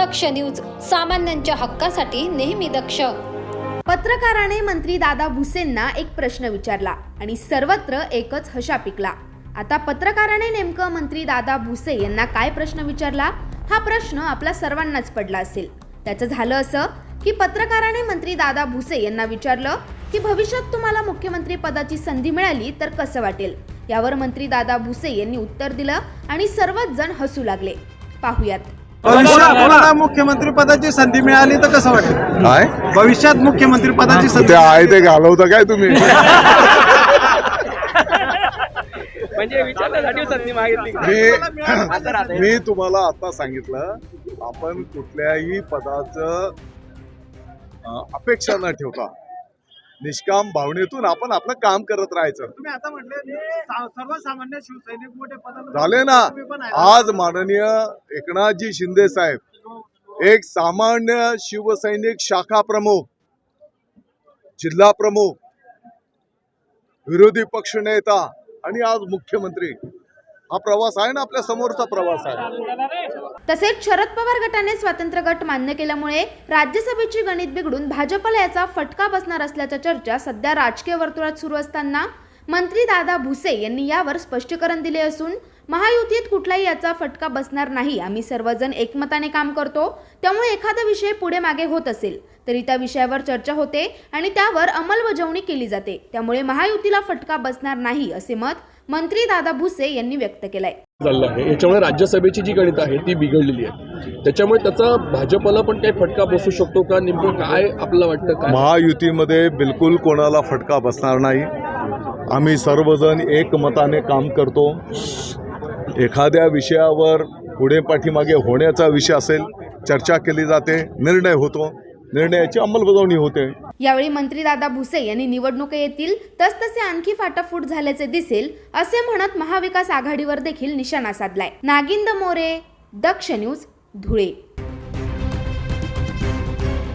दक्ष news सामान्यांच्या हक्कासाठी नेहमी दक्ष. पत्रकाराने मंत्री दादा भुसेंना एक प्रश्न विचारला आणि सर्वत्र एकच हशा पिकला. आता पत्रकाराने नेमकं मंत्री दादा भुसे यांना काय प्रश्न विचारला? हा प्रश्न आपल्या सर्वांनाच पडला असेल. त्याचं झालं असं की पत्रकाराने मंत्री दादा भुसे यांना विचारलं की भविष्यात तुम्हाला मुख्यमंत्री पदाची संधी मिळाली तर कसं वाटेल? यावर मंत्री दादा भुसे यांनी उत्तर दिलं आणि सर्वच जण हसू लागले. पाहुयात. भविष्यात मुख्यमंत्री पदाची संधी मिळाली तर कसं वाटेल? काय? भविष्यात मुख्यमंत्री पदाची संधी ते आहे ते घालवता काय तुम्ही? म्हणजे विचारण्यासाठी संधी मागितली. मी मी तुम्हाला आता सांगितलं आपण कुठल्याही पदाचं अं, अपेक्षा न ठेवता निष्काम भावनेतून आपण आपलं काम करत राहायचं. तुम्ही आता म्हटले सा- सर्वसामान्य शिवसैनिक मोठे पदाला झाले ना. आज माननीय एकनाथजी शिंदे साहेब एक सामान्य शिवसैनिक शाखा प्रमुख जिल्हा प्रमुख विरोधी पक्ष नेता आणि आज मुख्यमंत्री. हा प्रवास आहे ना आपल्या समोरचा प्रवास आहे. तसेच शरद पवार गटाने स्वातंत्र्य गट मान्य केल्यामुळे राज्यसभेची गणित बिघडून भाजपला याचा फटका बसणार असल्याच्या चर्चा सध्या राजकीय वर्तुळात सुरू असताना मंत्री दादा भुसे यांनी यावर स्पष्टीकरण दिले असून महायुतीत कुठलाही याचा फटका बसणार नाही. आम्ही सर्वजण एकमताने काम करतो. त्यामुळे एखादा विषय पुढे मागे होत असेल तरी त्या विषयावर चर्चा होते आणि त्यावर अंमलबजावणी केली जाते. त्यामुळे महायुतीला फटका बसणार नाही असे मत मंत्री दादा भुसे यांनी व्यक्त केलंय. चाललं आहे. याच्यामुळे राज्यसभेची जी गणित आहे ती बिघडलेली आहे. त्याच्यामुळे त्याचा भाजपला पण काही फटका बसू शकतो का? नेमकं काय आपल्याला वाटतं काय? महायुतीमध्ये बिलकुल कोणाला फटका बसणार नाही. आम्ही सर्वजण एकमताने काम करतो. एखाद्या विषयावर पुढे पाठीमागे होण्याचा विषय असेल चर्चा केली जाते निर्णय होतो. निर्णयाची अंमलबजावणी होते. यावेळी मंत्री दादा भुसे यांनी निवडणुका येतील तसतसे आणखी फाटाफूट झाल्याचे दिसेल असे म्हणत महाविकास आघाडीवर देखील निशाणा साधलाय. नागिंद मोरे दक्ष न्यूज धुळे.